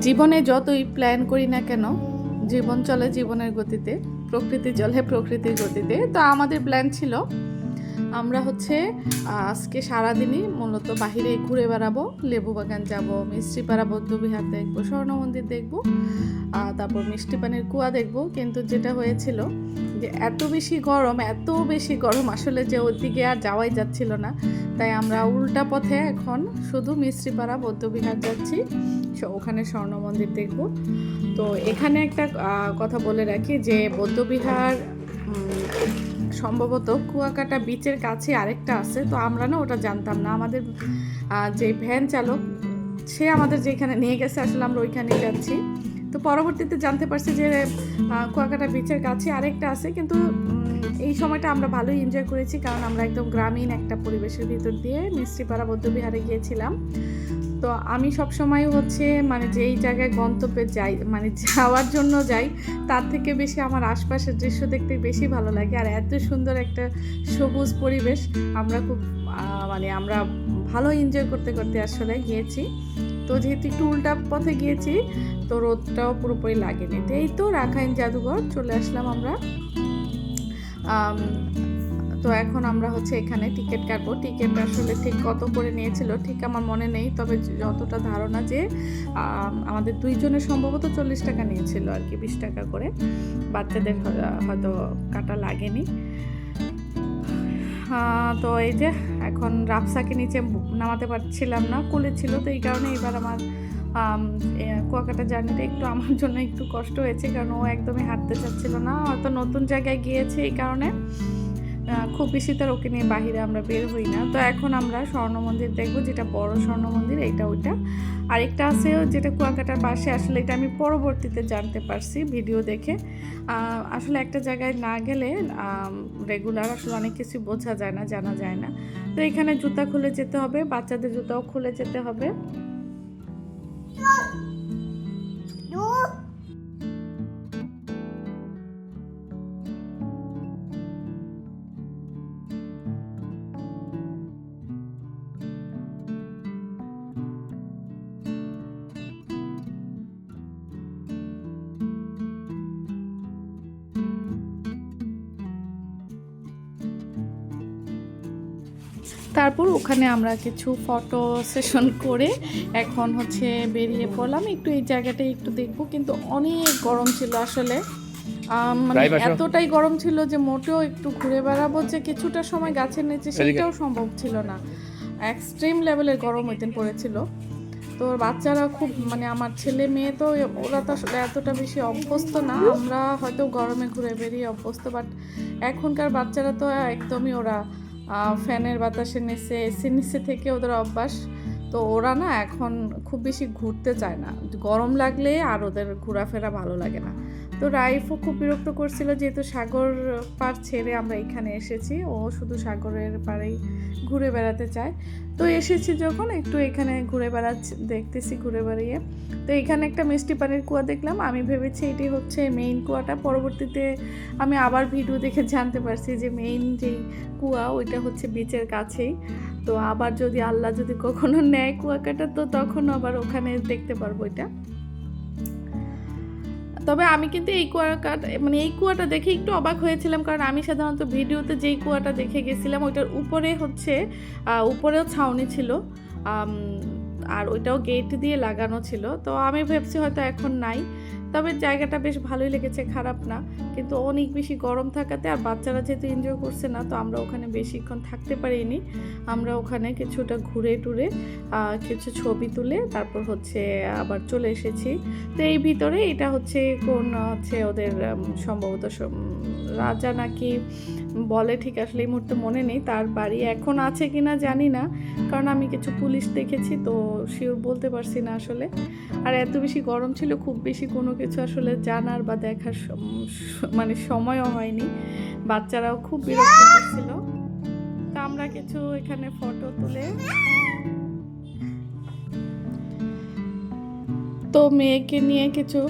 জীবনে যতই প্ল্যান করি না কেন, জীবন চলে জীবনের গতিতে, প্রকৃতি চলে প্রকৃতির গতিতে। তো আমাদের প্ল্যান ছিল আমরা হচ্ছে আজকে সারাদিনই মূলত বাহিরে ঘুরে বেড়াবো, লেবু বাগান যাব মিষ্টিপাড়া বৌদ্ধবিহার দেখব, স্বর্ণ মন্দির দেখব তারপর মিষ্টি পানির কুয়া দেখব। কিন্তু যেটা হয়েছিল যে এত বেশি গরম, এত বেশি গরম আসলে যে ওদিকে আর যাওয়াই যাচ্ছিল না। তাই আমরা উল্টা পথে এখন শুধু মিষ্টিপাড়া বৌদ্ধবিহার যাচ্ছি ওখানে স্বর্ণ মন্দির দেখব। তো এখানে একটা কথা বলে রাখি যে বৌদ্ধবিহার সম্ভবত কুয়াকাটা বিচের কাছে আরেকটা আছে, তো আমরা না ওটা জানতাম না। আমাদের যে ভ্যান চালক, সে আমাদের যেখানে নিয়ে গেছে, আসলে আমরা ওইখানে যাচ্ছি। তো পরবর্তীতে জানতে পারছি যে কুয়াকাটা বিচের কাছে আরেকটা আছে, কিন্তু এই সময়টা আমরা ভালোই এনজয় করেছি কারণ আমরা একদম গ্রামীণ একটা পরিবেশের ভিতর দিয়ে মিষ্টিপাড়া বৌদ্ধবিহারে গিয়েছিলাম। তো আমি সব সময় হচ্ছে মানে যেই জায়গায় গন্তব্যে যাই মানে যাওয়ার জন্য যাই তার থেকে বেশি আমার আশপাশের দৃশ্য দেখতে বেশি ভালো লাগে। আর এত সুন্দর একটা সবুজ পরিবেশ আমরা খুব মানে আমরা ভালো এনজয় করতে করতে আসলে গিয়েছি। তো যেহেতু একটু উল্টা পথে গিয়েছি তো রোদটাও পুরোপুরি লাগেনি। তো এই তো রাখাইন জাদুঘর চলে আসলাম আমরা। আম, তো এখন আমরা হচ্ছে এখানে টিকিট কাটবো। টিকিট আসলে ঠিক কত করে নিয়েছিল ঠিক আমার মনে নেই, তবে যতটা ধারণা যে আমাদের দুইজনের সম্ভবত চল্লিশ টাকা নিয়েছিল আর কি, বিশ টাকা করে। বাচ্চাদের হয়তো কাটা লাগেনি। তো এই যে এখন রাফসাকে নিচে নামাতে পারছিলাম না কোলে ছিল তো এই কারণে এবার আমার আম, কুয়াকাটা জার্নিটা একটু আমার জন্য একটু কষ্ট হয়েছে কারণ ও একদমই হাঁটতে চাচ্ছিল না হয়তো নতুন জায়গায় গিয়েছে এই কারণে। খুব বেশি তার ওকে নিয়ে বাহিরে আমরা বের হই না। তো এখন আমরা স্বর্ণ মন্দির দেখব, যেটা বড় স্বর্ণ মন্দির, এইটা ওইটা। আরেকটা আছে যেটা কুয়াকাটার পাশে, আসলে এটা আমি পরবর্তীতে জানতে পারছি ভিডিও দেখে। আসলে একটা জায়গায় না গেলে রেগুলার আসলে অনেক কিছু বোঝা যায় না, জানা যায় না। তো এখানে জুতা খুলে যেতে হবে, বাচ্চাদের জুতাও খুলে যেতে হবে। তারপর ওখানে আমরা কিছু ফটো সেশন করে এখন হচ্ছে বেরিয়ে পড়লাম। একটু এই জায়গাটা একটু দেখব কিন্তু অনেক গরম ছিল আসলে। মানে এতটাই গরম ছিল যে মোটেও একটু ঘুরে বেড়াবো যে কিছুটা সময় গাছের নিচে সেটাও সম্ভব ছিল না। এক্সট্রিম লেভেলের গরম ওই দিন পড়েছিল। তো বাচ্চারা খুব মানে আমার ছেলে মেয়ে তো ওরা তো আসলে এতটা বেশি অভ্যস্ত না। আমরা হয়তো গরমে ঘুরে বেরিয়ে অভ্যস্ত বাট এখনকার বাচ্চারা তো একদমই ওরা ফ্যানের বাতাসের নিচে এসির নিচে থেকে ওদের অভ্যাস। তো ওরা না এখন খুব বেশি ঘুরতে চায় না। গরম লাগলে আর ওদের ঘোরাফেরা ভালো লাগে না। তো রাইফও খুব বিরক্ত করছিল যেহেতু সাগর পার ছেড়ে আমরা এখানে এসেছি। ও শুধু সাগরের পাড়েই ঘুরে বেড়াতে চায়। তো এসেছি যখন একটু এখানে ঘুরে বেড়াচ্ছি, দেখতেছি ঘুরে বেড়িয়ে। তো এখানে একটা মিষ্টি পানির কুয়া দেখলাম। আমি ভেবেছি এটি হচ্ছে মেইন কুয়াটা। পরবর্তীতে আমি আবার ভিডিও দেখে জানতে পারছি যে মেইন যেই কুয়া, ওইটা হচ্ছে বিচের কাছেই। তো আবার যদি আল্লাহ যদি কখনো নেয় কুয়াকাটা তো তখন আবার ওখানে দেখতে পারব এটা। তবে আমি কিন্তু এই কুয়াকাটা মানে এই কুয়াটা দেখে একটু অবাক হয়েছিলাম, কারণ আমি সাধারণত ভিডিওতে যেই কুয়াটা দেখে গেছিলাম, ওইটার উপরে হচ্ছে উপরেও ছাউনি ছিল আর ওইটাও গেট দিয়ে লাগানো ছিল। তো আমি ভেবছি হয়তো এখন নাই। তবে জায়গাটা বেশ ভালোই লেগেছে, খারাপ না। কিন্তু অনেক বেশি গরম থাকাতে আর বাচ্চারা যেহেতু এনজয় করছে না, তো আমরা ওখানে বেশিক্ষণ থাকতে পারিনি। আমরা ওখানে কিছুটা ঘুরে টুরে কিছু ছবি তুলে তারপর হচ্ছে আবার চলে এসেছি। তো এই ভিতরে এটা হচ্ছে কোন, হচ্ছে ওদের সম্ভবত রাজা নাকি বলে ঠিক আসলে এই মুহূর্তে মনে নেই, তার বাড়ি এখন আছে কি না জানি না। কারণ আমি কিছু পুলিশ দেখেছি, তো শিওর বলতে পারছি না আসলে। আর এত বেশি গরম ছিল, খুব বেশি কোনো কিছু আসলে জানার বা দেখার মানে সময়ও হয়নি। বাচ্চারাও খুব বিরক্ত করছিল তা আমরা কিছু এখানে ফটো তুলে তো মেয়েকে নিয়ে কিছু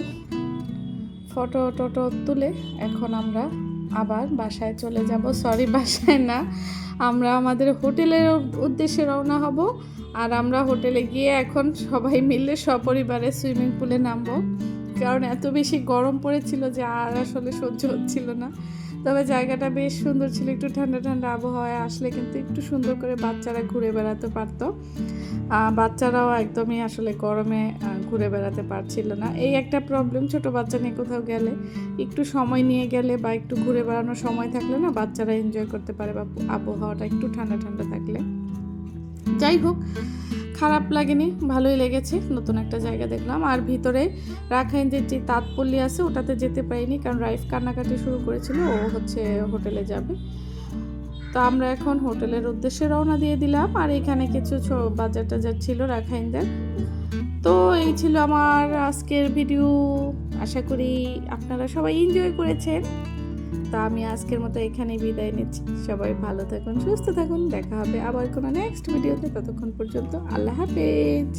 ফটো টটো তুলে এখন আমরা আবার বাসায় চলে যাব। সরি, বাসায় না। আমরা আমাদের হোটেলের উদ্দেশ্যে রওনা হব আর আমরা হোটেলে গিয়ে এখন সবাই মিলে সপরিবারে সুইমিং পুলে নামবো। কারণ এত বেশি গরম পড়েছিল যে আর আসলে সহ্য হচ্ছিল না। তবে জায়গাটা বেশ সুন্দর ছিল, একটু ঠান্ডা ঠান্ডা আবহাওয়ায় আসলে কিন্তু একটু সুন্দর করে বাচ্চারা ঘুরে বেড়াতে পারতো। বাচ্চারাও একদমই আসলে গরমে ঘুরে বেড়াতে পারছিল না। এই একটা প্রবলেম ছোট বাচ্চা নিয়ে কোথাও গেলে একটু সময় নিয়ে গেলে বা একটু ঘুরে বেড়ানোর সময় থাকলে না বাচ্চারা এনজয় করতে পারে বা আবহাওয়াটা একটু ঠান্ডা ঠান্ডা থাকলে। যাই হোক খারাপ লাগেনি, ভালোই লেগেছে, নতুন একটা জায়গা দেখলাম। আর ভিতরে রাখাইনদের যে তাঁতপল্লী আছে, ওটাতে যেতে পারিনি, কারণ রাইফ কান্নাকাটি শুরু করেছিল, ও হচ্ছে হোটেলে যাবে। তো আমরা এখন হোটেলের উদ্দেশ্যে রওনা দিয়ে দিলাম, আর এখানে কিছু বাজার টাজার ছিল রাখাইনদের। তো এই ছিল আমার আজকের ভিডিও। আশা করি আপনারা সবাই এনজয় করেছেন। তা আমি আজকের মতো এখানে বিদায় নিচ্ছি। সবাই ভালো থাকুন, সুস্থ থাকুন। দেখা হবে আবার কোনো নেক্সট ভিডিওতে ততক্ষণ পর্যন্ত আল্লাহ হাফেজ।